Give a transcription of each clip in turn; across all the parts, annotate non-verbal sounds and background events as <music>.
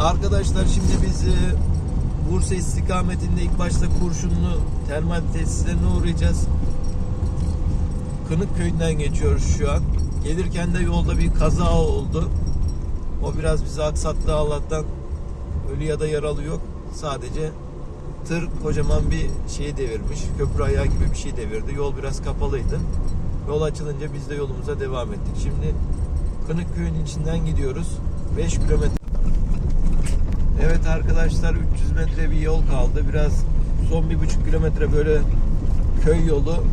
Arkadaşlar şimdi biz e, Bursa istikametinde ilk başta Kurşunlu termal tesislerine uğrayacağız. Kınık köyünden geçiyoruz şu an. Gelirken de yolda bir kaza oldu. O biraz bizi aksattı Allah'tan. Ölü ya da yaralı yok. Sadece tır kocaman bir şeyi devirmiş. Köprü ayağı gibi bir şey devirdi. Yol biraz kapalıydı. Yol açılınca biz de yolumuza devam ettik. Şimdi Kınık köyünün içinden gidiyoruz. 5 kilometre Evet arkadaşlar 300 metre bir yol kaldı. Biraz son bir buçuk kilometre böyle köy yolu.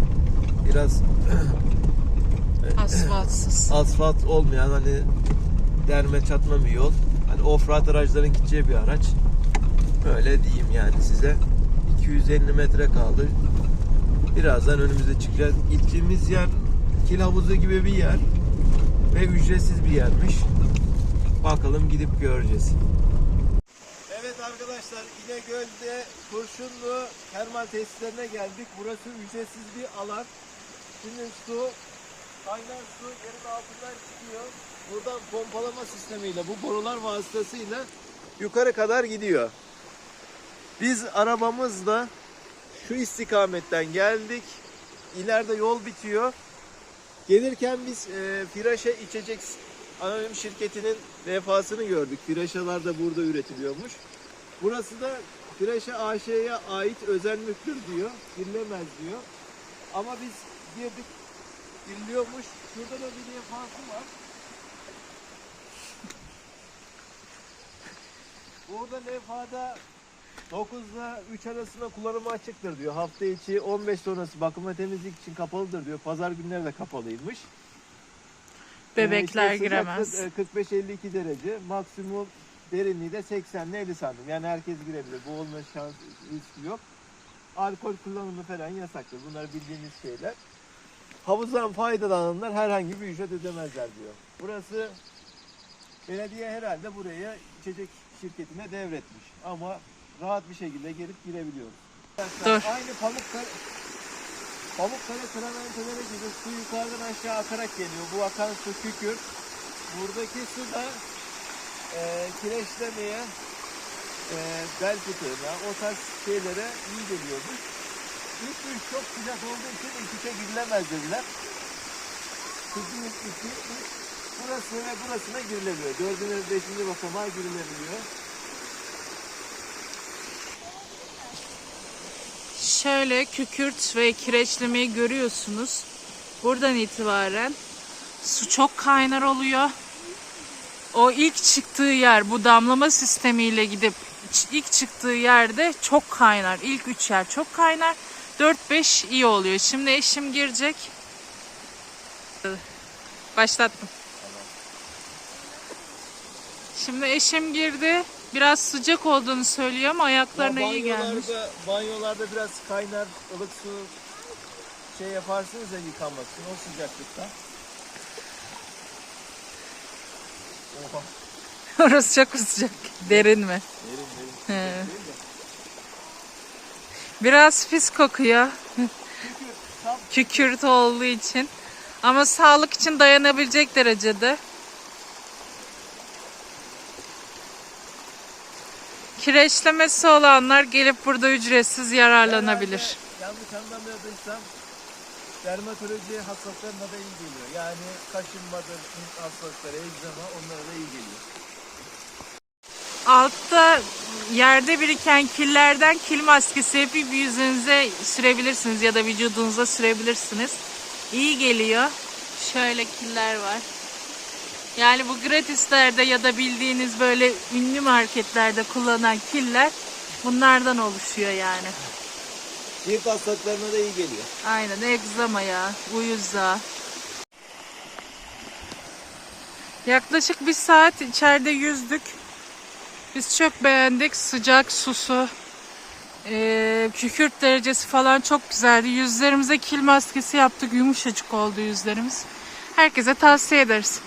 Biraz <clears throat> Asfaltsız. asfalt olmayan hani derme çatma bir yol. Hani offroad araçların gideceği bir araç. Böyle diyeyim yani size. 250 metre kaldı. Birazdan önümüze çıkacağız. Gittiğimiz yer kil havuzu gibi bir yer. Ve ücretsiz bir yermiş. Bakalım gidip göreceğiz. Arkadaşlar İnegöl'de Kurşunlu termal tesislerine geldik. Burası ücretsiz bir alan. Şimdi su, kaynar su yerin altından çıkıyor. Buradan pompalama sistemiyle bu borular vasıtasıyla yukarı kadar gidiyor. Biz arabamızla şu istikametten geldik. İleride yol bitiyor. Gelirken biz e, Firaşe içecek anonim şirketinin vefasını gördük. Firaşalar da burada üretiliyormuş. Burası da Firaşe AŞ'ye ait özel mülktür diyor. Girilemez diyor. Ama biz girdik. Giriliyormuş. Şurada da bir levhası var. <laughs> Burada levhada 9 ile 3 arasında kullanıma açıktır diyor. Hafta içi 15 sonrası bakım ve temizlik için kapalıdır diyor. Pazar günleri de kapalıymış. Bebekler giremez. sıcaklık, e, 45-52 derece. Maksimum derinliği de 80 ile 50 santim. Yani herkes girebilir. Bu olma şans riski yok. Alkol kullanımı falan yasaktır. Bunlar bildiğiniz şeyler. Havuzdan faydalananlar herhangi bir ücret ödemezler diyor. Burası belediye herhalde buraya içecek şirketine devretmiş. Ama rahat bir şekilde gelip girebiliyoruz. Dur. Aynı Pamukkale, Pamukkale traventeleri gibi su yukarıdan aşağı akarak geliyor. Bu akan su kükür. Buradaki su da e, kireçlemeye, e, bel fıtığına, o tarz şeylere iyi geliyormuş. İlk üç çok sıcak olduğu için ilk girilemez dediler. Çünkü ilk iki, üç, burası ve burasına girilebiliyor. Dördüncü beşinci basamağa girilebiliyor. Şöyle kükürt ve kireçlemeyi görüyorsunuz. Buradan itibaren su çok kaynar oluyor. O ilk çıktığı yer bu damlama sistemiyle gidip ilk çıktığı yerde çok kaynar. İlk üç yer çok kaynar. 4-5 iyi oluyor. Şimdi eşim girecek. Başlattım. Şimdi eşim girdi. Biraz sıcak olduğunu söylüyor ama ayaklarına iyi gelmiş. banyolarda, banyolarda biraz kaynar ılık su şey yaparsınız ya yıkanmak için o sıcaklıkta. Oha. <laughs> Orası çok sıcak. Derin mi? Derin derin. He. Biraz pis kokuyor. Kükürt olduğu için. Ama sağlık için dayanabilecek derecede. Kireçlemesi olanlar gelip burada ücretsiz yararlanabilir. Yanlış anlamıyorduysam dermatoloji hastalıklarına da iyi geliyor. Yani kaşınmadır, cilt hastalıkları, egzama onlara da iyi geliyor. Altta yerde biriken killerden kil maskesi yapıp yüzünüze sürebilirsiniz ya da vücudunuza sürebilirsiniz. İyi geliyor. Şöyle killer var. Yani bu gratislerde ya da bildiğiniz böyle ünlü marketlerde kullanılan killer bunlardan oluşuyor yani. Cilt hastalıklarına da iyi geliyor. Aynen egzamaya, uyuza. Yaklaşık bir saat içeride yüzdük. Biz çok beğendik. Sıcak susu, ee, kükürt derecesi falan çok güzeldi. Yüzlerimize kil maskesi yaptık. Yumuşacık oldu yüzlerimiz. Herkese tavsiye ederiz.